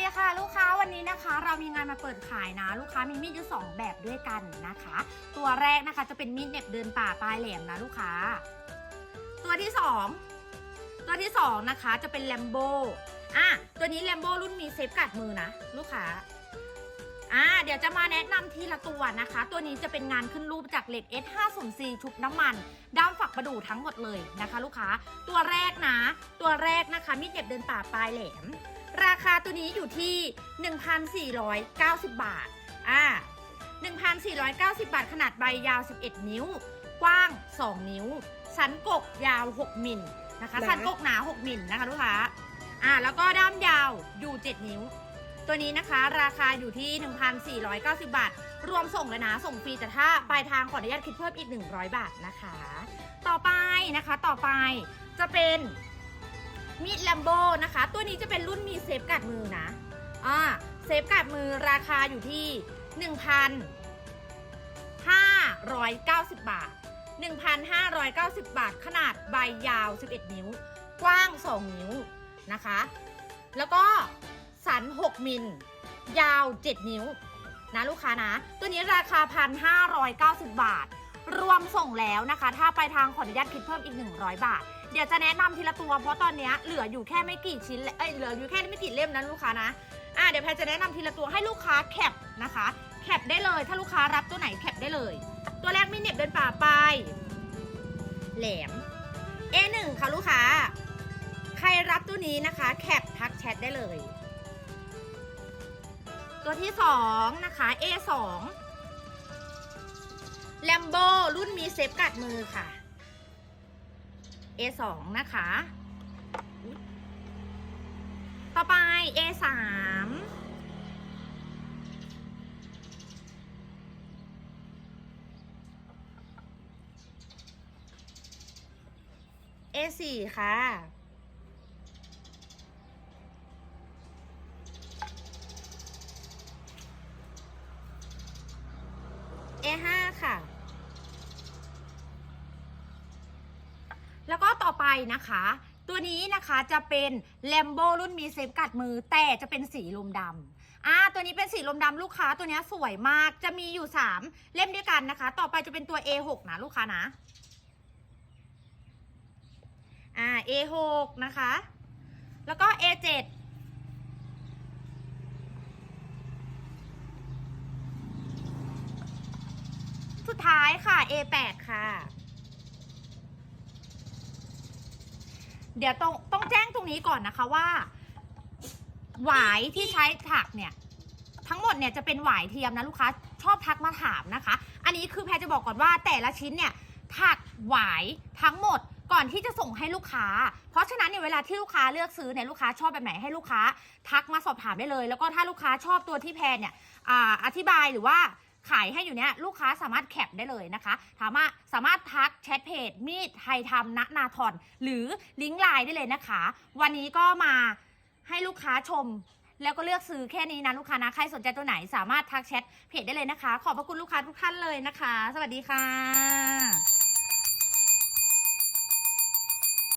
ดีค่ะ ลูกค้าวันนี้นะคะ เรามีงานมาเปิดขายนะ ลูกค้ามีมีดอยู่สองแบบด้วยกันนะคะ ตัวแรกนะคะจะเป็นมีดเน็บเดินป่าปลายแหลมนะลูกค้า ตัวที่สองตัวที่สองนะคะจะเป็นแลมโบอะตัวนี้แลมโบรุ่นมีเซฟกัดมือนะลูกค้าอ่าเดี๋ยวจะมาแนะนำทีละตัวนะคะ ตัวนี้จะเป็นงานขึ้นรูปจากเหล็ก S504 ชุบน้ำมัน ด้ามฝักประดู่ทั้งหมดเลยนะคะ ลูกค้า ตัวแรกนะ ตัวแรกนะคะมีดเหน็บเดินป่าปลายแหลม ราคาตัวนี้อยู่ที่ 1,490 บาท อ่า 1,490 บาท ขนาดใบยาว 11 นิ้ว กว้าง 2 นิ้ว สันกกยาว 6 มิลนะคะหนาสันกกหนา 6 มิลนะคะลูกค้า อ่า แล้วก็ด้ามยาวอยู่ 7 นิ้ว ตัวนี้นะคะราคาอยู่ที่ 1,490 บาท รวมส่งเลยนะ ส่งฟรี แต่ถ้าปลายทางขออนุญาตคิดเพิ่มอีก 100 บาทนะคะ ต่อไปนะคะ ต่อไปจะเป็น มีดแลมโบนะคะ ตัวนี้จะเป็นรุ่นมีเซฟกัดมือนะอ่าเซฟกัดมือราคาอยู่ที่ 1,590 บาท 1,590 บาท ขนาดใบยาว 11 นิ้ว กว้าง 2 นิ้วนะคะ แล้วก็สัน 6 มิล ยาว 7 นิ้วนะลูกค้านะ ตัวนี้ราคา 1,590 บาท รวมส่งแล้วนะคะ ถ้าไปทางขออนุญาตคิดเพิ่มอีก 100 บาท เดี๋ยวจะแนะนำทีละตัว เพราะตอนเนี้ยเหลืออยู่แค่ไม่กี่ชิ้นเลยเอ้ยเหลืออยู่แค่ไม่กี่เล่มนะลูกค้านะอะเดี๋ยวแพรจะแนะนำทีละตัวให้ลูกค้าแคปนะคะแคปได้เลย ถ้าลูกค้ารับตัวไหนแคปได้เลย ตัวแรกมีเน็บเดินป่าไป แหลม A1 ค่ะลูกค้า ใครรับตัวนี้นะคะ แคปทักแชทได้เลย ตัวที่สองนะคะ A2 แลมโบรุ่นมีเซฟกัดมือค่ะ A2 นะคะ ต่อไป A3 A4 ค่ะ A5 ค่ะ แล้วก็ต่อไป นะคะ ตัวนี้นะคะจะเป็นแลมโบรุ่นมีเซฟกัดมือ แต่จะเป็นสีลมดำอ่าตัวนี้เป็นสีลมดำลูกค้าตัวนี้สวยมากจะมีอยู่ 3 เล่มด้วยกันนะคะ ต่อไปจะเป็นตัว A6 นะลูกค้านะอ่า A6 นะคะ แล้วก็ A7 สุดท้ายค่ะ A8 ค่ะ เดี๋ยวต้องต้องแจ้งตรงนี้ก่อนนะคะว่า หวายที่ใช้ถักเนี่ย ทั้งหมดเนี่ยจะเป็นหวายเทียมนะลูกค้าชอบทักมาถามนะคะ อันนี้คือแพรจะบอกก่อนว่าแต่ละชิ้นเนี่ยถักหวายทั้งหมดก่อนที่จะส่งให้ลูกค้า เพราะฉะนั้นเนี่ยเวลาที่ลูกค้าเลือกซื้อเนี่ยลูกค้าชอบแบบไหนให้ลูกค้า ทักมาสอบถามได้เลย แล้วก็ถ้าลูกค้าชอบตัวที่แพรเนี่ยออธิบายหรือว่า ขายให้อยู่เนี้ยลูกค้าสามารถแคปได้เลยนะคะถามว่าสามารถทักแชทเพจมีดไทยทำณนาทอนหรือลิงก์ไลน์ได้เลยนะคะ วันนี้ก็มาให้ลูกค้าชมแล้วก็เลือกซื้อแค่นี้นะลูกค้านะ ใครสนใจตัวไหนสามารถทักแชทเพจได้เลยนะคะ ขอบพระคุณลูกค้าทุกท่านเลยนะคะ สวัสดีค่ะ